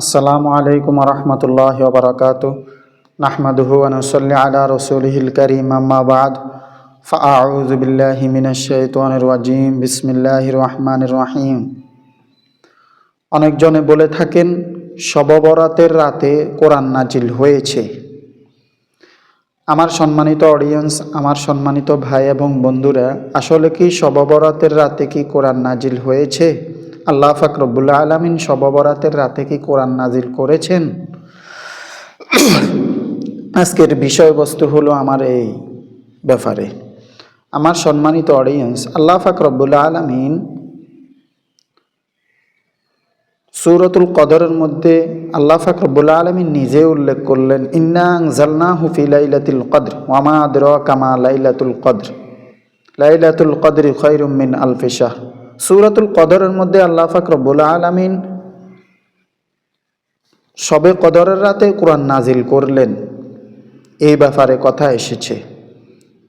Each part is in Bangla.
আসসালামু আলাইকুম রহমতুল্লাহ বরকাত নাহমাদুহু রসুলহিল করিম, আম্মা বাদ। ফাআউযু বিল্লাহি মিনাশ শাইতানির রাজিম। বিসমিল্লাহির রহমানির রহিম। অনেকজনে বলে থাকেন শববরাতের রাতে কোরআন নাজিল হয়েছে। আমার সম্মানিত অডিয়েন্স আমার সম্মানিত ভাই এবং বন্ধুরা, আসলে কি শববরাতের রাতে কি কোরআন নাজিল হয়েছে? আল্লাহ ফাকরবুল্লা আলমিন শববরাতের রাতে কি কোরআন নাজিল করেছেন? আজকের বিষয়বস্তু হলো আমার এই ব্যাপারে। আমার সম্মানিত অডিয়েন্স আল্লাহ ফাকরবুল্লা আলমিন সুরতুল কদরের মধ্যে আল্লাহ ফাকরবুল্লা আলমিন নিজে উল্লেখ করলেন, ইন্নাং জালনা হুফি লাইলাতুল কদর ওয়ামা আদর কামা লাইলাতুল কদর। লাইলাতুল কদরি খৈরুমিন আলফিশাহ সুরাতুল কদরের মধ্যে আল্লাহ ফাকরবুল আলমিন সবে কদরের রাতে কোরআন নাজিল করলেন। এই ব্যাপারে কথা এসেছে।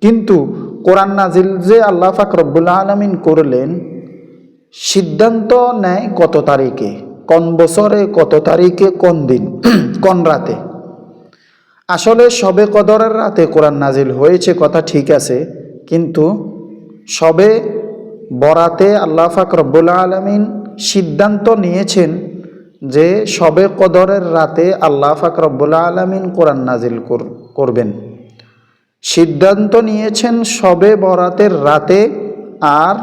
কিন্তু কোরআন নাজিল যে আল্লাহ ফাকরবুল আলমিন করলেন, সিদ্ধান্ত নেয় কত তারিখে? কোন বছরে, কত তারিখে, কোন দিন? কোন রাতে? আসলে সবে কদরের রাতে কোরআন নাজিল হয়েছে, কথা ঠিক আছে। কিন্তু সবে বরাতে আল্লাহ ফাক রব্বুল আলমিন সিদ্ধান্ত নিয়েছেন যে সবে কদরের রাতে আল্লাহ ফাক রব্বুল আলমিন কোরআন নাজিল করবেন। সিদ্ধান্ত নিয়েছেন সবে বরাতের রাতে আর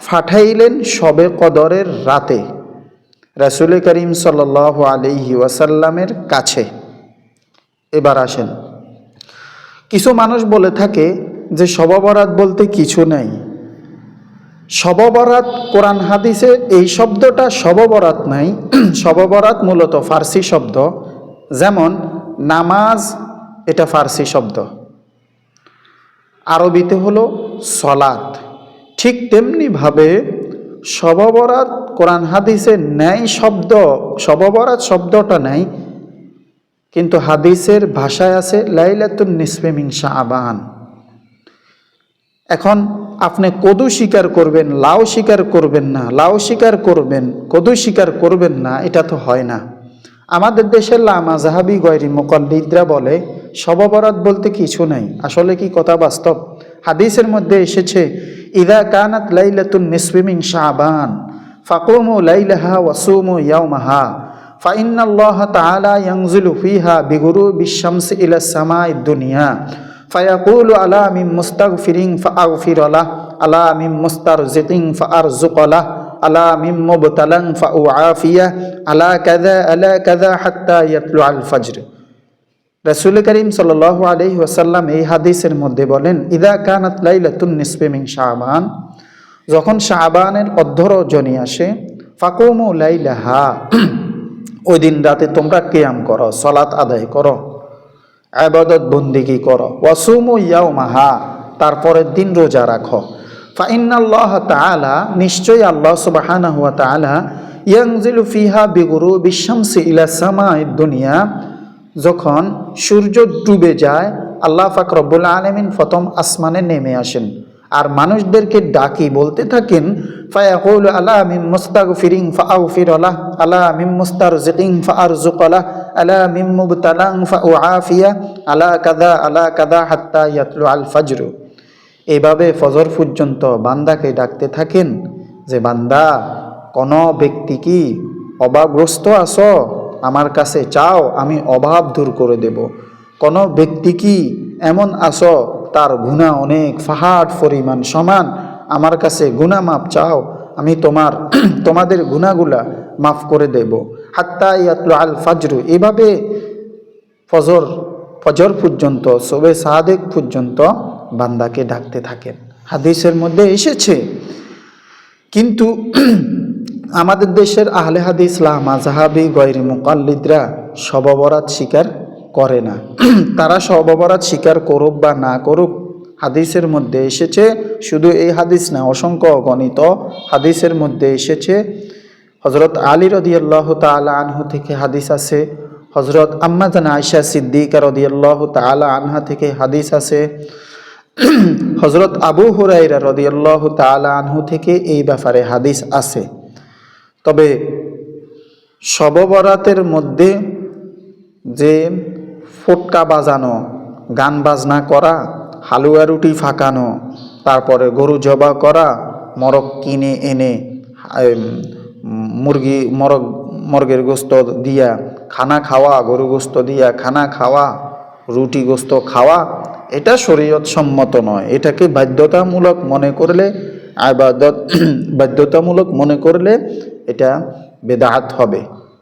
ফাঠাইলেন সবে কদরের রাতে। রাসুল করিম সাল আলিহি ওয়াসাল্লামের কাছে। এবার আসেন। কিছু মানুষ বলে থাকে যে শববরাত বলতে কিছু নাই। শববরাত, কোরআন হাদিসে এই শব্দটা শববরাত নাই। শববরাত মূলত ফার্সি শব্দ। যেমন, নামাজ, এটা ফার্সি শব্দ। আরবিতে হলো সলাত ঠিক তেমনিভাবে শববরাত, কোরআন হাদিসে ন্যায় শব্দ, শববরাত শব্দটা নেই। কিন্তু হাদিসের ভাষায় আছে, লাইলাতুন নিসবে মিন শাহবান এখন আপনি কদু স্বীকার করবেন, লাউ স্বীকার করবেন না, লাউ স্বীকার করবেন, কদু স্বীকার করবেন না, এটা তো হয় না। আমাদের দেশের লামা জাহাবি গয়রি মোকাল্লিদরা বলে, সববরাত বলতে কিছু নাই, আসলে কি কথা বাস্তব? হাদিসের মধ্যে এসেছে, ইদা কানাত লাইলাতুন নিসবিমিং শাহবান ফাকুমু লাইলাহা ওয়াসুমু ইয়াউমাহা ফাইন্নাল্লাহ তাআলা ইয়াংজুলু ফিহা বিগুরু বিশামসি ইলা সামাই দুনিয়া। ফায়াকুল আলা মিম মুস্তাক ফিরিং ফা ফিরলা আলা মিম মুস্তার জিতিং ফা আর জুকলা আলা মিম মুবতালং ফা আফিয়া আলা কাদা আলা কাদা হাত্তা ইয়াতলু আল ফজর। রাসুল করিম সাল আলহি ওয়াসাল্লাম এই হাদিসের মধ্যে বলেন, ইদা কানাত লাইলাতুন নিসপেমিং শাহবান যখন শাহবানের অধ্যরজনী আসে, ফাকুমু লাইলাহা। ওই দিন রাতে তোমরা কেয়াম করো, সলাৎ আদায় করো। আবাদত বন্দিগি করো? ওয়াসুমু ইয়াও মাহা তারপরের দিন রোজা রাখো। ফাইনাল্লাহ তালা নিশ্চয়ই আল্লাহ সুবাহানা হুয়া তালা ইয়াংজিলু ফিহা বিগুরু বিশ্বামসি ইলা সামা দুনিয়া। যখন সূর্য ডুবে যায়, আল্লাহ ফাকরবুল আলমিন প্রথম আসমানে নেমে আসেন। আর মানুষদেরকে ডাকি, বলতে থাকেন, ফায়াকুল আলা মিম মুস্তাগ ফিরিং ফাউ ফিরলাহ আলা মিম মুস্তার জিকিং ফার জুকলাহ আলা মিম মুবতালাং ফাউ আফিয়া আলা কাদা আলা কাদা হাত্তা ইয়াতলু আল ফজরু। এভাবে ফজর পর্যন্ত বান্দাকে ডাকতে থাকেন যে, বান্দা, কোন ব্যক্তি কি অভাবগ্রস্ত আছো? আমার কাছে চাও, আমি অভাব দূর করে দেব। কোনো ব্যক্তি কি এমন আসো তার গুণা অনেক ফাহাট পরিমাণ সমান। আমার কাছে গুণা মাপ চাও, আমি তোমার, তোমাদের গুণাগুলা মাফ করে দেব। হাত্তা ইয়াতলু আল ফাজরু, এভাবে ফজর ফজর পর্যন্ত, সবে সাহাদেক পর্যন্ত বান্দাকে ডাকতে থাকেন। হাদিসের মধ্যে এসেছে, কিন্তু আমাদের দেশের আহলে হাদিস মাজাহাবি গৈরি মুকাল্লিদরা শববরাত স্বীকার করে না। তারা শববরাত স্বীকার করুক বা না করুক, হাদিসের মধ্যে এসেছে, শুধু এই হাদিস না, অসংখ্য গণিত হাদিসের মধ্যে এসেছে। হজরত আলী রদিয়াল্লাহ তালা আনহু থেকে হাদিস আছে হজরত আম্মাজান আয়সা সিদ্দিকা রদিয়াল্লাহ তালা আনহা থেকে হাদিস আছে। হজরত আবু হুরাইরা রদিয়াল্লাহ তালা আনহু থেকে এই ব্যাপারে হাদিস আছে। তবে শববরাতের মধ্যে যে ফটকা বাজানো, গান বাজনা করা, হালুয়া রুটি ফাঁকানো, তারপরে গরু জবা করা মরক কিনে এনে মুরগি, মরগ, মর্গের গোস্ত দিয়া, খানা খাওয়া, গরু গোস্ত দিয়া খানা খাওয়া, রুটি গোস্ত খাওয়া, এটা শরীয়ত সম্মত নয়। এটাকে বাধ্যতামূলক মনে করলে, আবাদত, বাধ্যতামূলক মনে করলে এটা বেদাহাত হবে।